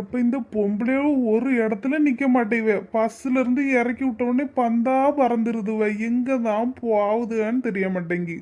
எப்ப இந்த பொம்பளையும் ஒரு இடத்துல நிக்க மாட்டேவ பஸ்ல இருந்து இறக்கி விட்ட உடனே பந்தா பறந்துருதுவ. எங்க தான் போகுதுன்னு தெரிய மாட்டேங்கி.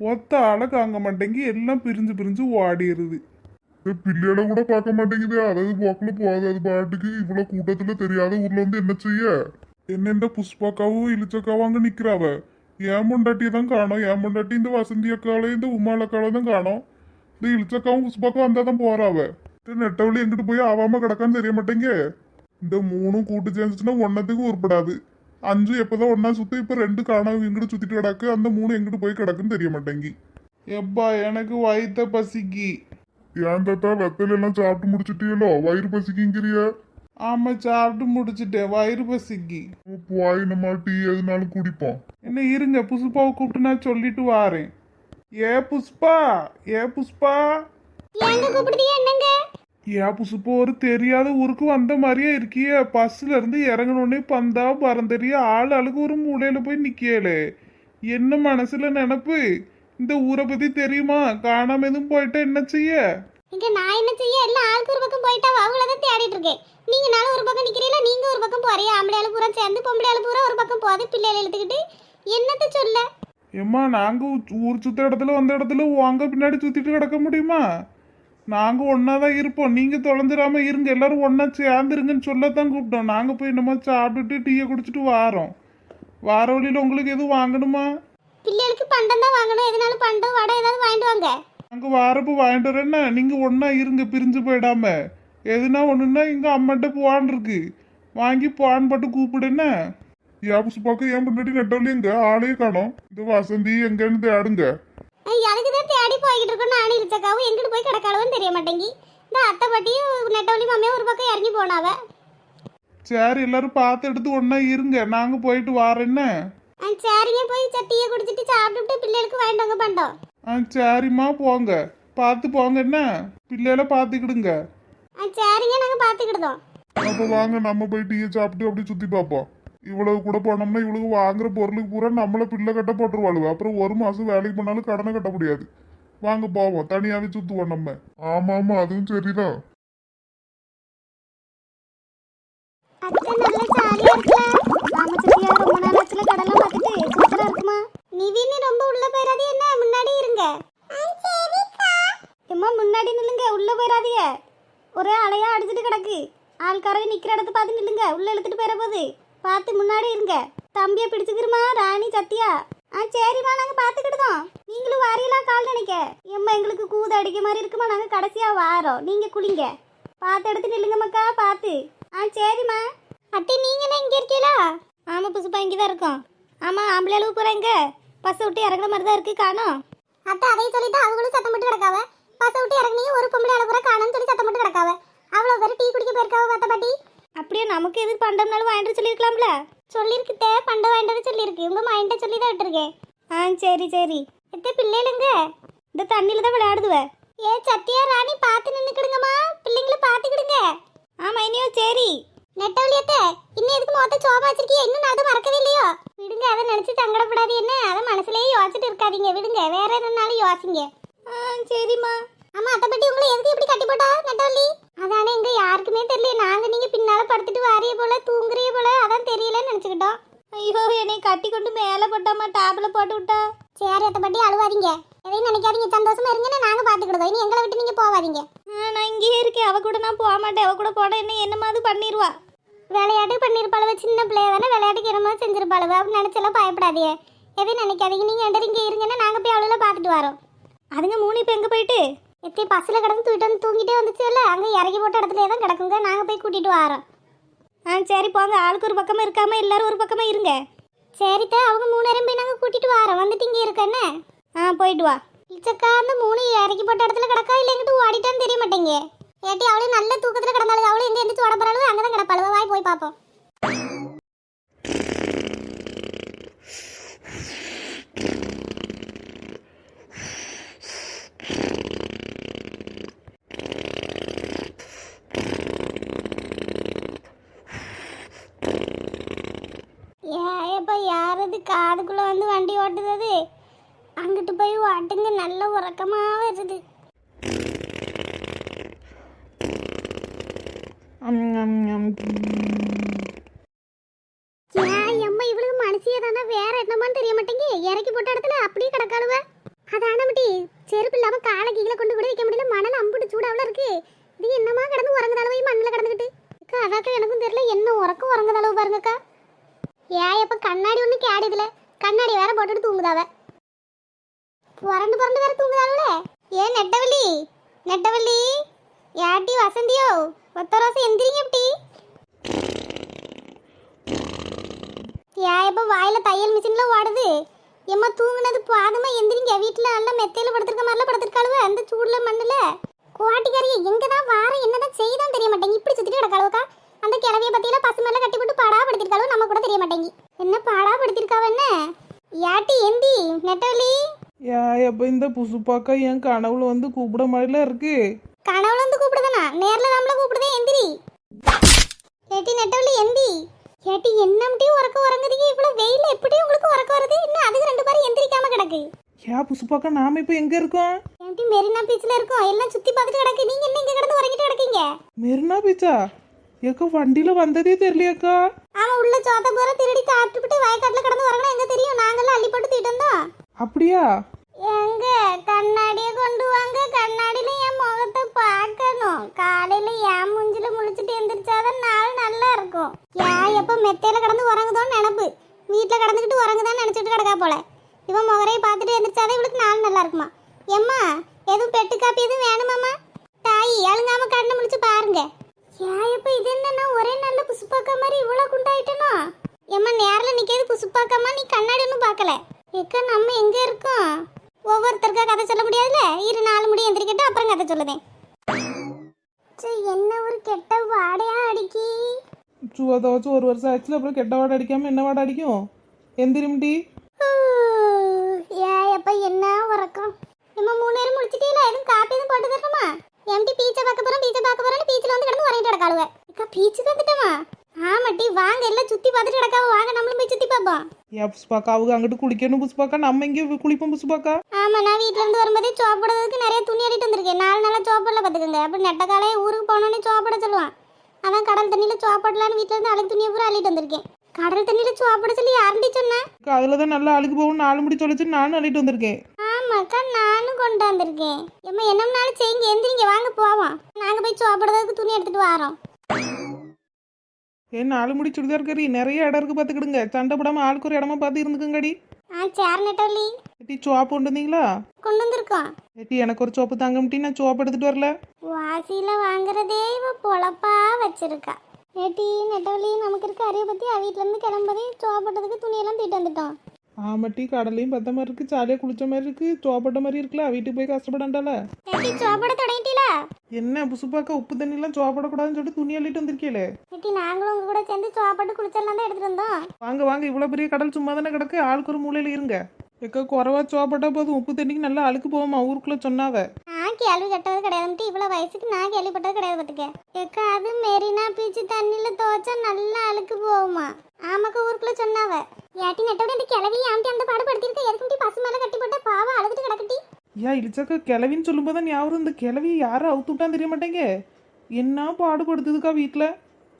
ஒத்த ஆளை காங்க மாட்டேங்கி எல்லாம் பிரிஞ்சு பிரிஞ்சு ஓடிடுது பிள்ளைகளை கூட பார்க்க மாட்டேங்குது. அதாவது போக்குல போகாது. அது பாட்டுக்கு இவ்வளவு கூட்டத்துல தெரியாத ஊர்ல வந்து என்ன செய்ய? என்னென்ன புஷ்பாக்காவும் இளிச்சக்காவும் அங்க நிக்கிறாவ? ஏன் பொண்டாட்டியை தான் காணோம். ஏன் பொண்டாட்டி இந்த வசந்தி அக்காலையும் இந்த அக்காவை தான் காணோம். இந்த இளிச்சக்காவும் புஷ்பாக்காவும் வந்தா தான் போறாவ? இந்த நெட்டவழி எங்கிட்டு போய் ஆவாம கிடக்கான்னு தெரிய மாட்டேங்க இந்த மூணும் கூட்டு சேர்ந்துச்சுன்னா ஒன்னத்துக்கு உருப்படாது அஞ்சு எப்பதான் ஒன்னா சுத்து இப்ப ரெண்டு காணாம எங்கிட்டு சுத்திட்டு கிடக்கு அந்த மூணு எங்கிட்டு போய் கிடக்குன்னு தெரிய மாட்டேங்கி எப்பா எனக்கு வயித்த பசிக்கு ஏன் தாத்தா வெத்தல எல்லாம் சாப்பிட்டு முடிச்சிட்டீங்களோ வயிறு பசிக்குங்கிறிய ஆமா சாப்பிட்டு முடிச்சிட்டேன் வயிறு பசிக்கு போய் நம்ம டீ எதுனாலும் குடிப்போம் என்ன இருங்க புஷ்பாவை கூப்பிட்டு நான் சொல்லிட்டு வாரேன் ஏ புஷ்பா ஏ புஷ்பா ஏ புஷ்பா ஒரு தெரியாத ஊருக்கு வந்த மாதிரியே இருக்கியே. பஸ்ல இருந்து இறங்கணுன்னே பந்தா பறந்தறிய ஆள் ஆளுக்கு ஒரு மூலையில போய் நிக்கியலே. என்ன மனசுல நினப்பு? இந்த ஊரை பத்தி தெரியுமா? காணாம எதுவும் போயிட்டா என்ன செய்ய? இங்க நான் என்ன செய்ய? எல்லாம் ஆளுக்கு ஒரு பக்கம் போயிட்டா அவங்கள தான் தேடிட்டு இருக்கேன் நீங்க நானும் ஒரு பக்கம் நிக்கிறீங்களா? நீங்க ஒரு பக்கம் போறீங்க. ஆம்பளையாளு பூரா சேர்ந்து பொம்பளையாளு பூரா ஒரு பக்கம் போகுது. பிள்ளைகளை இழுத்துக்கிட்டு என்னத்த சொல்ல? ஏம்மா நாங்க ஊர் சுத்த இடத்துல வந்த இடத்துல வாங்க பின்னாடி சுத்திட்டு கிடக்க முடியுமா? நாங்க ஒன்னாதான் இருப்போம். நீங்க தொலைஞ்சிடாம இருங்க. எல்லாரும் ஒன்னா சேர்ந்துருங்கன்னு சொல்லத்தான் கூப்பிட்டோம். நாங்க போய் என்னமோ சாப்பிட்டுட்டு டீயை குடிச்சிட்டு வாரோம். வார வழியில உங்களுக்கு எதுவும் வாங்கணுமா? பிள்ளைகளுக்கு பண்டம் தான் வாங்கணும். எதுனாலும் பண்டம் வடை ஏதாவது வாங்கிட்டு வாங்க. நாங்க வாரப்ப வாங்கிட்டு வரேன்னா நீங்க ஒன்னா இருங்க. பிரிஞ்சு போயிடாம. எதுனா ஒண்ணுன்னா இங்க அம்மாட்ட போவான் இருக்கு. வாங்கி போவான் பட்டு கூப்பிடுன்னு ஏன் புஷ்பாக்கு ஏன் முன்னாடி நெட்டவழி எங்க ஆளையே காணோம். இந்த வசந்தி எங்கன்னு தேடுங்க. அதுக்கு தான் தேடி போய்கிட்டு இருக்கோம் நானும் இழுச்சக்காவும் எங்கிட்டு போய் கிடக்காளவும் தெரிய மாட்டேங்கி. இந்த அத்தை பாட்டியும் நெட்டவழி மாமியும் ஒரு பக்கம் இறங்கி போனாவ. சரி எல்லாரும் பார்த்து எடுத்து ஒன்னா இருங்க. நாங்க போயிட்டு வாரேன்னு ஆ, சரிங்க போய் சட்டியை குடிச்சிட்டு சாப்பிட்டுட்டு பிள்ளைகளுக்கு வாங்கிட்டு வாங்க பண்டம் ஆ சரிம்மா போங்க. பார்த்து போங்க என்ன? பிள்ளைகளை பார்த்துக்கிடுங்க. ஆ சரிங்க நாங்கள் பார்த்துக்கிடுதோம். அப்ப வாங்க நம்ம போய் டீயை சாப்பிட்டு அப்படி சுத்தி பார்ப்போம். இவ்வளவு கூட போனோம்னா இவளுக்கு வாங்குற பொருளுக்கு பூரா நம்மள பிள்ளை கட்ட போட்டுருவாளுவ. அப்புறம் ஒரு மாசம் வேலைக்கு பண்ணாலும் கடனை கட்ட முடியாது. வாங்க போவோம். தனியாவே சுத்துவோம் நம்ம. ஆமா ஆமா அதுவும் சரிதான். ரொம்ப நிவின் ரொம்ப உள்ள என்ன? முன்னாடி இருங்க. முன்னாடி நில்லுங்க. உள்ள போயிடாதீங்க ஒரே அலையா அடிச்சிட்டு கிடக்கு. ஆள்காரங்க நிக்கிற இடத்து பார்த்து நில்லுங்க. உள்ள இழுத்துட்டு போயிட போகுது பார்த்து முன்னாடி இருங்க. தம்பியை பிடிச்சுக்கிறமா ராணி சத்தியா ஆ சரிம்மா நாங்கள் பார்த்துக்கிட்டுதோம் நீங்களும் வாரியலா கால் நினைக்க. எம்மா எங்களுக்கு கூது அடிக்க மாதிரி இருக்குமா? நாங்கள் கடைசியாக வாரோம். நீங்கள் குளிங்க. பார்த்து எடுத்து நில்லுங்க மக்கா பார்த்து. ஆ சரிம்மா. அத்தை நீங்கள் என்ன இருக்கீங்களா? ஆமாம் புசுப்பா இங்கே தான் இருக்கோம். ஆமாம் ஆம்பளை அளவு போகிறேங்க பஸ்ஸை பஸ் விட்டு இறங்குற மாதிரி தான் இருக்கு காணும். அத்தை அதையும் சொல்லிட்டு அவங்களும் சத்தம் போட்டு கிடக்காவ. பஸ் விட்டு இறங்கினீங்க ஒரு பொம்பளை அளவு பூரா காணோம்னு சொல்லி சத்தம் போட்டு கிடக்காவ அவ்வளவு பேர் டீ குடிக்க போயிருக்காவ பார்த்த பாட்டி எப்படியோ நமக்கு எதுக்கு பண்டம்னாலும் வாங்கிட்டு சொல்லியிருக்கலாம்ல? சொல்லியிருக்குத்தே பண்டம் வாங்கிட்டு சொல்லியிருக்கு. உங்க மைண்ட சொல்லி தான் விட்டுருக்கேன். ஆ சரி சரி. எத்தே பிள்ளைகளுங்க? இந்த தண்ணியில தான் விளையாடுதுவேன் ஏ சத்தியா ராணி பார்த்து நின்னுக்கிடுங்கம்மா. பிள்ளைங்களை பார்த்துக்கிடுங்க. ஆமா இனியோ சரி. நெட்டவழியத்தை இன்னும் எதுக்கு மொத்த சோபா வச்சிருக்கீங்க இன்னும் நான் அதை மறக்கவே இல்லையோ? விடுங்க அதை நினைச்சு சங்கடப்படாது என்ன? அதை மனசுலயே யோசிச்சுட்டு இருக்காதீங்க. விடுங்க வேற என்னன்னாலும் யோசிங்க. ஆ சரிம்மா. ஆமா அத்தை பட்டி உங்களை எதுக்கு இப்படி கட்டி போட்டா நெட்டவள்ளி? அதானே எங்க யாருக்குமே தெரியல நாங்க நீங்க பின்னால படுத்துட்டு வாரிய போல தூங்குறிய போல அதான் தெரியலன்னு நினைச்சுக்கிட்டோம். ஐயோ என்னை கட்டி கொண்டு மேல போட்டாமா டாப்ல போட்டு விட்டா? சரி அத்தை பட்டி அழுவாதீங்க. எதையும் நினைக்காதீங்க சந்தோஷமா இருங்கன்னு நாங்க பாத்துக்கிடுதோம். இனி எங்களை விட்டு நீங்க போவாதீங்க. நான் இங்கேயே இருக்கேன். அவ கூட நான் போக மாட்டேன். அவ கூட போட என்ன என்னமாவது பண்ணிடுவா விளையாட்டு பண்ணிருப்பாளவ சின்ன பிள்ளைய தானே? விளையாட்டுக்கு என்னமோ செஞ்சிருப்பாளவ. அப்படின்னு நினைச்செல்லாம் பயப்படாதீங்க. எதையும் நினைக்காதீங்க. நீங்க ரெண்டு இங்கே இருங்கன்னா நாங்க போய் அவளெல்லாம் பார்த்துட்டு வரோம். அதுங்க மூணு இப்போ எங்க போயிட்டு? எத்தி பஸ்ஸில் கிடந்து தூக்கிட்டு வந்து தூங்கிட்டே வந்துச்சு இல்லை அங்கே இறக்கி போட்ட இடத்துல தான் கிடக்குங்க. நாங்கள் போய் கூட்டிட்டு வரோம். ஆ சரி போங்க. ஆளுக்கு ஒரு பக்கமா இருக்காம எல்லாரும் ஒரு பக்கமா இருங்க. சரித்தா அவங்க மூணு நேரம் போய் நாங்கள் கூட்டிட்டு வரோம். வந்துட்டு இங்கே இருக்கன்னு ஆ போயிட்டு வா. இச்சக்கா அந்த மூணு இறக்கி போட்ட இடத்துல கிடக்கா இல்லை எங்கிட்ட ஓடிட்டான்னு தெரிய மாட்டேங்க? ஏட்டி அவளும் நல்ல தூக்கத்தில் கிடந்தாலும் அவளும் எந்த எந்திரிச்சு ஓட அங்கே தான் கிடப்பாளுவோ வாய் போய் பார்ப்போம் ஓட்டுங்க நல்ல உறக்கமா வருது எம்மா இவளுக்கு மனசியே தானே? வேற என்னமான்னு தெரிய மாட்டேங்க இறக்கி போட்ட இடத்துல அப்படியே கிடக்காளுவ. அதான மட்டி செருப்பு இல்லாம காலை கீழே கொண்டு கூட வைக்க முடியல. மணல் அம்புட்டு சூடாவில் இருக்கு. இது என்னமா கிடந்து உறங்குதாளவு? மண்ணில் கிடந்துக்கிட்டு அக்கா அதாக்கா எனக்கும் தெரியல. என்ன உறக்கம் உறங்குதாளவு பாருங்கக்கா. ஏன் எப்ப கண்ணாடி ஒண்ணு கேடுதுல கண்ணாடி வேற போட்டுட்டு தூங்குதாவ. புரண்டு புரண்டு வேற தூங்குதாவல ஏன் நெட்டவள்ளி நெட்டவள்ளி யாட்டி வசந்தியோ ஒத்த ரோசை எந்திரிங்க எப்படி ஏன் இப்போ வாயில தையல் மிஷின்ல ஓடுது? எம்மா தூங்குனது பாதமா எந்திரிங்க. வீட்டுல நல்லா மெத்தையில படுத்திருக்க மாதிரிலாம் படுத்திருக்காளுவ அந்த சூடுல மண்ணுல. கோட்டிக்காரிய எங்க தான் வார என்னதான் செய்தான் தெரிய மாட்டேங்க இப்படி சுத்திட்டு கிடக்காளுக்கா அந்த கிளவிய பத்தியில பசு மேல கட்டி போட்டு பாடா படுத்திருக்காளோ நம்ம கூட தெரிய மாட்டேங்கி என்ன பாடா படுத்திருக்காவ என்ன? யாட்டி எந்தி நெட்டவலி எப்போ இந்த புசுப்பாக்கா என் கனவுல வந்து கூப்பிட மாதிரில இருக்கு. கனவுல வந்து கூப்பிடுதானா நேர்ல நம்மள கூப்பிடுதே எந்திரி. ஏட்டி நெட்டவலி எந்தி. ஏட்டி என்னம்டி உறக்க உறங்குதீங்க? இவ்வளவு வெயில எப்படி உங்களுக்கு உறக்க வருது? இன்னும் அதுக்கு ரெண்டு பேரும் எந்திரிக்காம கிடக்கு? யா புசுப்பாக்கா நாம இப்போ எங்க இருக்கோம்? ஏன்டி மெரினா பீச்ல இருக்கோம். எல்லாம் சுத்தி பார்த்துட்டு கிடக்கு. நீங்க என்ன இங்க கிடந்து உறங்கிட்டு கிடக்கீங்க? மெரினா பீச்சா? ஏக்கா வண்டியில வந்ததே தெரியலையாக்கா. அவன் உள்ள சோத்த பூரா திருடி சாப்பிட்டுட்டு வயக்காட்டுல கிடந்து உறங்கினா எங்க தெரியும்? நாங்கெல்லாம் அள்ளி போட்டு தீட்டு வந்தோம். அப்படியா? எங்க? கண்ணாடியை கொண்டு வாங்க. கண்ணாடியில என் முகத்தை பார்க்கணும். காலையில என் மூஞ்சில முழிச்சிட்டு எந்திரிச்சாதான் நாள் நல்லா இருக்கும். ஏன் எப்ப மெத்தையில கிடந்து உறங்குதோன்னு நினப்பு. வீட்டுல கிடந்துக்கிட்டு உறங்குதான்னு நினைச்சிட்டு கிடக்கா போல. இவன் முகரையை பார்த்துட்டு எந்திரிச்சாதான் இவளுக்கு நாள் நல்லா இருக்குமா? எம்மா எதுவும் பெட்டு காப்பி எதுவும் வேணுமாம்மா? தாய் அழுங்காம கண்ணை முடிச்சு பாருங்க. ஏன் எப்ப இது என்னன்னா ஒரே நல்ல புசுப்பாக்கா மாதிரி இவ்வளவு குண்டாயிட்டனோ? எம்மா நேர்ல நிக்கிறது புசுப்பாக்காமா நீ கண்ணாடி ஒன்றும் பார்க்கல. எக்க நம்ம எங்க இருக்கோம்? ஒவ்வொருத்தருக்கா கதை சொல்ல முடியாதுல்ல? இரு நாலு முடி எந்திரிக்கட்டும் அப்புறம் கதை சொல்லுதேன். என்ன ஒரு கெட்ட வாடையா அடிக்கி? சுவா துவச்சு ஒரு வருஷம் ஆச்சுல அப்புறம் கெட்ட வாடை அடிக்காம என்ன வாடை அடிக்கும்? எந்திரிம்டி ஏ எப்ப என்ன உறக்கம்? நம்ம மூணு நேரம் முடிச்சிட்டீல எதுவும் காப்பி எதுவும் போட்டு தரணுமா? எம்டி பீச்சை பார்க்க போறோம் பீச்சை பார்க்க போறோம் பீச்சில் வந்து கிடந்து உறங்கிட்டு கிடக்காளுவ. அக்கா பீச்சுக்கு வந்துட்டோமா? ஆமாட்டி வாங்க எல்லாம் சுத்தி பார்த்துட்டு கிடக்காவ வாங்க நம்மளும் போய் சுத்தி யா புசுப்பாக்கா அவங்க அங்கிட்டு குளிக்கணும் புசுப்பாக்கா நம்ம இங்கே குளிப்போம் புசுப்பாக்கா ஆமா நான் வீட்ல இருந்து வரும்போதே சோப்படுறதுக்கு நிறைய துணி அடிட்டு வந்திருக்கேன். நாலு நாளா சோப்படல பாத்துக்கோங்க. அப்படி நெட்ட காலையே ஊருக்கு போனோடனே சோப்பட சொல்லுவான். அதான் கடல் தண்ணியில சோப்படலான்னு வீட்ல இருந்து அழுக்கு துணியை பூரா அள்ளிட்டு வந்திருக்கேன். கடல் தண்ணியில சோப்பட சொல்லி யாருண்டி சொன்னா? அதில் தான் நல்லா அழுக்கு போகும் நாலு முடி சொல்லிச்சு நானும் அள்ளிட்டு வந்திருக்கேன். ஆமாக்கா நானும் கொண்டாந்துருக்கேன் எம்மா என்னம்னாலும் செய்யுங்க. எந்திரிங்க வாங்க போவோம். நாங்க போய் சோப்படுறதுக்கு துணி எடுத்துட்டு வரோம். ஏன் நாலு முடி சுடிதார் கறி? நிறைய இடம் இருக்கு பார்த்துக்கிடுங்க. சண்டை போடாமல் ஆளுக்கு ஒரு இடமா பார்த்து இருந்துக்குங்கடி. ஆ சேர் நெட்டவள்ளி ஏட்டி சோப்பு கொண்டு வந்தீங்களா? கொண்டு வந்திருக்கோம். ஏட்டி எனக்கு ஒரு சோப்பு தாங்க முட்டி. நான் சோப்பு எடுத்துட்டு வரல. வாசியில வாங்குறதே இவ பொழப்பா வச்சிருக்கா. ஏட்டி நெட்டவள்ளி நமக்கு இருக்க. அறிவை பத்தி வீட்ல இருந்து கிளம்புறதே சோப்பட்டதுக்கு துணியெல்லாம் தீட்டு வந்துட்டோம். ஆமாட்டி கடலையும் பத்த மாதிரி இருக்கு ஜாலியாக குளிச்ச மாதிரி இருக்கு சோப்பட்ட மாதிரி இருக்குல்ல வீட்டுக்கு போய் கஷ்டப்படாண்டால? சோப்பட என்ன புசுப்பாக்கா உப்பு தண்ணிலாம் சோப்படக்கூடாதுன்னு சொல்லிட்டு துணி அள்ளிட்டு வந்திருக்கீங்களே? ஏட்டி நாங்களும் உங்க கூட சேர்ந்து சோப்பட்டு குளிச்சிடலாம் தான் எடுத்துட்டு வந்தோம். வாங்க வாங்க இவ்வளோ பெரிய கடல் சும்மா தானே கிடக்கு ஆளுக்கு ஒரு மூலையில் இருங்க. எக்கா குறவா சோப்பட்டா போதும் உப்பு தண்ணிக்கு நல்லா அழுக்கு போவோமா ஊருக்குள்ள சொன்னாவ நான் கேள்வி கட்டது கிடையாதுன்ட்டு இவ்வளோ வயசுக்கு நான் கேள்விப்பட்டது கிடையாது பார்த்துக்க ஏக்கா அது மெரினா பீச்சு தண்ணியில் துவைச்சா நல்லா அழுக்கு போகுமா? ஆமாக்கா ஊருக்குள்ளே சொன்னாவ. ஏட்டி நெட்டோட இந்த கிளவி ஆண்டி அந்த பாடு படுத்திருக்க? எதுக்குட்டி பசு மேலே கட்டி போட்டா பாவம் அழுதுட்டு கிடக்கட்டி? ஏன் இழிச்சாக்கா கிளவின்னு சொல்லும்போது தான் ஞாபகம் இந்த கிளவி யாரும் அவுத்து விட்டான்னு தெரிய மாட்டேங்க. என்ன பாடுபடுத்துதுக்கா வீட்டில்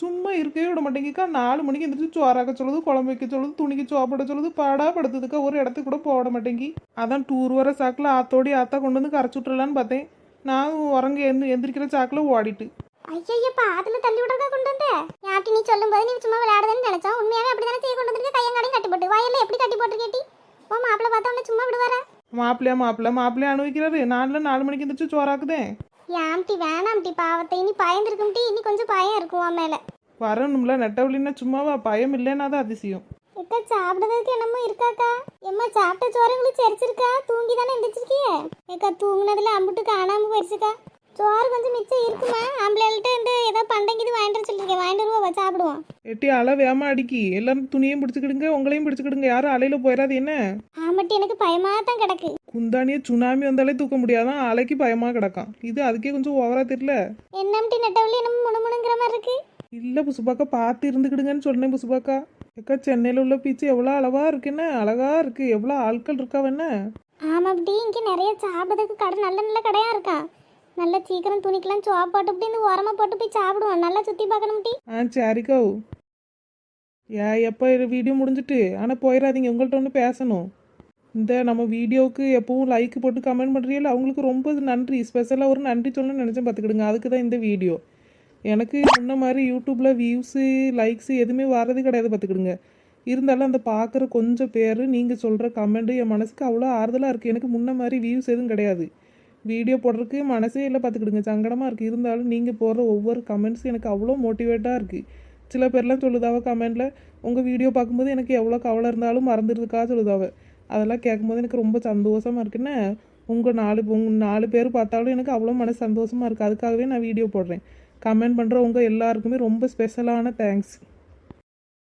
சும்மா இருக்கவே விட மாட்டேங்கக்கா நாலு மணிக்கு எந்திரிச்சு சோறாக்க சொல்லுது குழம்பு வைக்க சொல்லுது துணிக்கு சோப்பட சொல்லுது பாடா படுத்துதுக்கா ஒரு இடத்துக்கு கூட போட மாட்டேங்கி அதான் டூர் வர சாக்கில் ஆத்தோடி ஆத்தா கொண்டு வந்து கரைச்சி விட்றலான்னு பார்த்தேன். நான் உறங்க எந்த எந்திரிக்கிற சாக்கில் ஓடிட்டு. ஐயப்பா அதுல தள்ளி விடறதா கொண்டு வந்த? யாட்டி நீ சொல்லும் போது நீ சும்மா விளையாடுதுன்னு நினைச்சோம் உண்மையாவே அப்படிதானே செய்ய கொண்டு வந்திருக்க? கையங்காலையும் கட்டி போட்டு. வயல்ல எப்படி கட்டி போட்டு கேட்டி ஓ மாப்பிள்ள பார்த்தா உன்னை சும்மா விடுவாரா? மாப்பிள்ளையா மாப்பிள்ளை மாப்பிள்ளையா அனுபவிக்கிறாரு. நாளில் நாலு மணிக்கு எந்திரிச்சு சோறாக்குதேன் ஏம்டி வேணாம்டி பாவத்தை. இனி பயந்துருக்கும்டி. இனி கொஞ்சம் பயம் இருக்கும் உன் மேல. வரணும்ல நெட்டவழின்னா சும்மாவா? பயம் இல்லைன்னா தான் அதிசயம். அக்கா சாப்பிடுறதுக்கு என்னமோ இருக்காக்கா? எம்மா சாப்பிட்ட சோறு உங்களுக்கு செரிச்சிருக்கா? தூங்கி தானே எந்திரிச்சிருக்கிய? ஏக்கா தூங்குனதுல அம்புட்டு காணாம போயிடுச்சுக்கா சோறு கொஞ்சம் மிச்சம் இருக்குமா? ஆம்பளைகள்ட்ட இந்த ஏதோ பண்டங்கி இது வாங்கிட்டு வர சொல்லிருக்கேன். வாங்கிட்டு வருவா சாப்பிடுவோம். எட்டி அலை வேமா அடிக்கி. எல்லாரும் துணியும் பிடிச்சிக்கிடுங்க உங்களையும் பிடிச்சிக்கிடுங்க. யாரும் அலையில போயிடாது என்ன? ஆமாட்டி எனக்கு பயமா தான் கிடக்கு. குந்தானிய சுனாமி வந்தாலே தூக்க முடியாதான் அலைக்கு பயமா கிடக்கான். இது அதுக்கே கொஞ்சம் ஓவரா தெரியல. என்னம்டி நெட்டவள்ளி என்னமோ முணுமுணுங்கிற மாதிரி இருக்கு. இல்ல புசுபாக்கா பார்த்து இருந்துக்கிடுங்கன்னு சொன்னேன் புசுபாக்கா. அக்கா சென்னையில உள்ள பீச்சு எவ்வளோ அளவா இருக்குன்னு அழகா இருக்கு. எவ்வளோ ஆட்கள் இருக்காவ என்ன? ஆமாப்படி இங்க நிறைய சாப்பிடுறதுக்கு கடை நல்ல நல்ல கடையா இருக்கா. நல்லா சீக்கிரம் துணிக்கெல்லாம் சோப் போட்டு இப்படி இந்த ஓரமாக போட்டு போய் சாப்பிடுவோம். நல்லா சுற்றி பார்க்கணும் டி ஆ சரிக்கோ. ஏ எப்போ வீடியோ முடிஞ்சிட்டு? ஆனால் போயிடாதீங்க. உங்கள்கிட்ட ஒன்று பேசணும். இந்த நம்ம வீடியோவுக்கு எப்பவும் லைக் போட்டு கமெண்ட் பண்ணுறீங்களா அவங்களுக்கு ரொம்ப நன்றி. ஸ்பெஷலாக ஒரு நன்றி சொல்லணும்னு நினச்சேன் பார்த்துக்கிடுங்க. அதுக்கு தான் இந்த வீடியோ எனக்கு முன்ன மாதிரி யூடியூப்பில் வியூஸு லைக்ஸு எதுவுமே வரது கிடையாது பார்த்துக்கிடுங்க. இருந்தாலும் அந்த பார்க்குற கொஞ்சம் பேர் நீங்கள் சொல்கிற கமெண்ட்டு என் மனசுக்கு அவ்வளோ ஆறுதலாக இருக்குது எனக்கு முன்ன மாதிரி வியூஸ் எதுவும் கிடையாது. வீடியோ போடுறதுக்கு மனசே இல்லை பார்த்துக்கிடுங்க. சங்கடமாக இருக்குது இருந்தாலும் நீங்கள் போடுற ஒவ்வொரு கமெண்ட்ஸும் எனக்கு அவ்வளோ மோட்டிவேட்டாக இருக்குது சில பேர்லாம் சொல்லுதாவ கமெண்ட்டில் உங்கள் வீடியோ பார்க்கும்போது எனக்கு எவ்வளோ கவலை இருந்தாலும் மறந்துடுதுக்கா சொல்லுதாவை. அதெல்லாம் கேட்கும்போது எனக்கு ரொம்ப சந்தோஷமாக இருக்குன்னு உங்கள் நாலு உங்கள் நாலு பேர் பார்த்தாலும் எனக்கு அவ்வளோ மன சந்தோஷமாக இருக்குது அதுக்காகவே நான் வீடியோ போடுறேன். கமெண்ட் பண்ணுற உங்கள் எல்லாருக்குமே ரொம்ப ஸ்பெஷலான தேங்க்ஸ்.